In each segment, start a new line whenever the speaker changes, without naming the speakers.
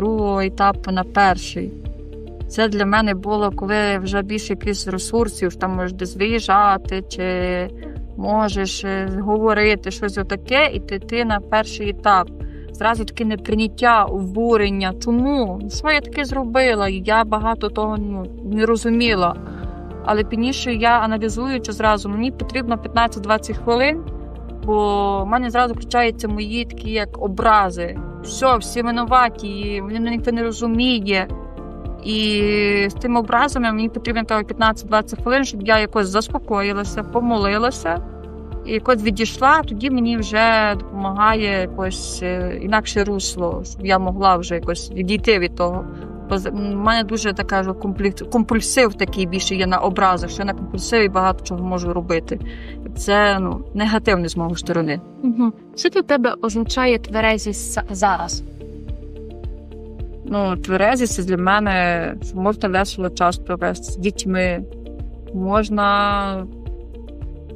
другого етапу на перший. Це для мене було, коли вже більше якихось ресурсів, там можеш десь виїжджати, чи можеш е, говорити щось отаке, і ти, ти на перший етап. Зразу таке неприйняття, обурення. Чому? Що я таке зробила? Я багато того ну, не розуміла. Але пізніше я аналізуючи зразу, мені потрібно 15-20 хвилин, бо в мене зразу включаються мої такі як образи. Все, всі винуваті, мене ніхто не розуміє. І з тими образами мені потрібно того 15-20 хвилин, щоб я якось заспокоїлася, помолилася і якось відійшла, тоді мені вже допомагає якось е, інакше русло, щоб я могла вже якось відійти від того. Бо з- м, в мене дуже така ж компульсив такий більше є на образах, що я на компульсиві багато чого можу робити. Це ну, негативне з моєї сторони.
Угу. Що для тебе означає тверезість зараз?
Ну, тверезість це для мене що можна весело час провести з дітьми. Можна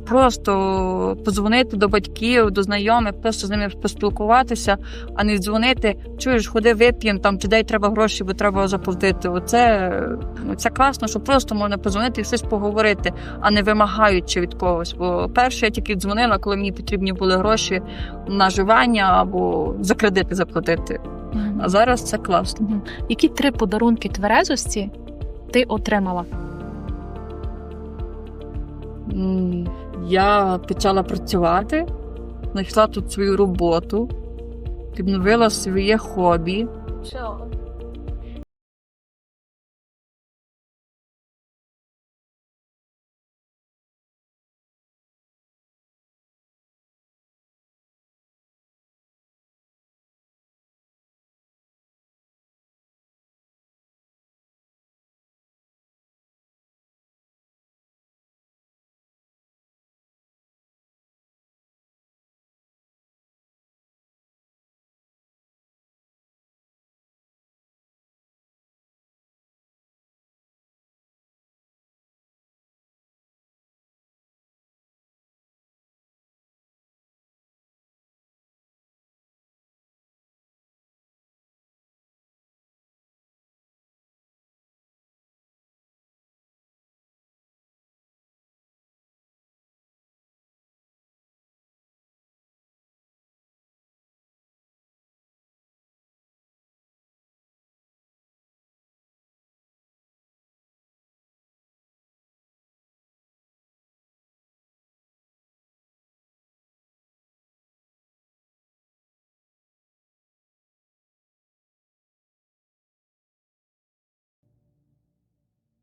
просто подзвонити до батьків, до знайомих, просто з ними поспілкуватися, а не дзвонити, чуєш, ходи вип'ємо там, чи дай треба гроші, бо треба заплатити. Оце ну, це класно, що просто можна подзвонити і щось поговорити, а не вимагаючи від когось. Бо перше я тільки дзвонила, коли мені потрібні були гроші на живання або за кредити заплатити. А зараз це класно.
Які три подарунки тверезості ти отримала?
Я почала працювати, знайшла тут свою роботу, відновила своє хобі.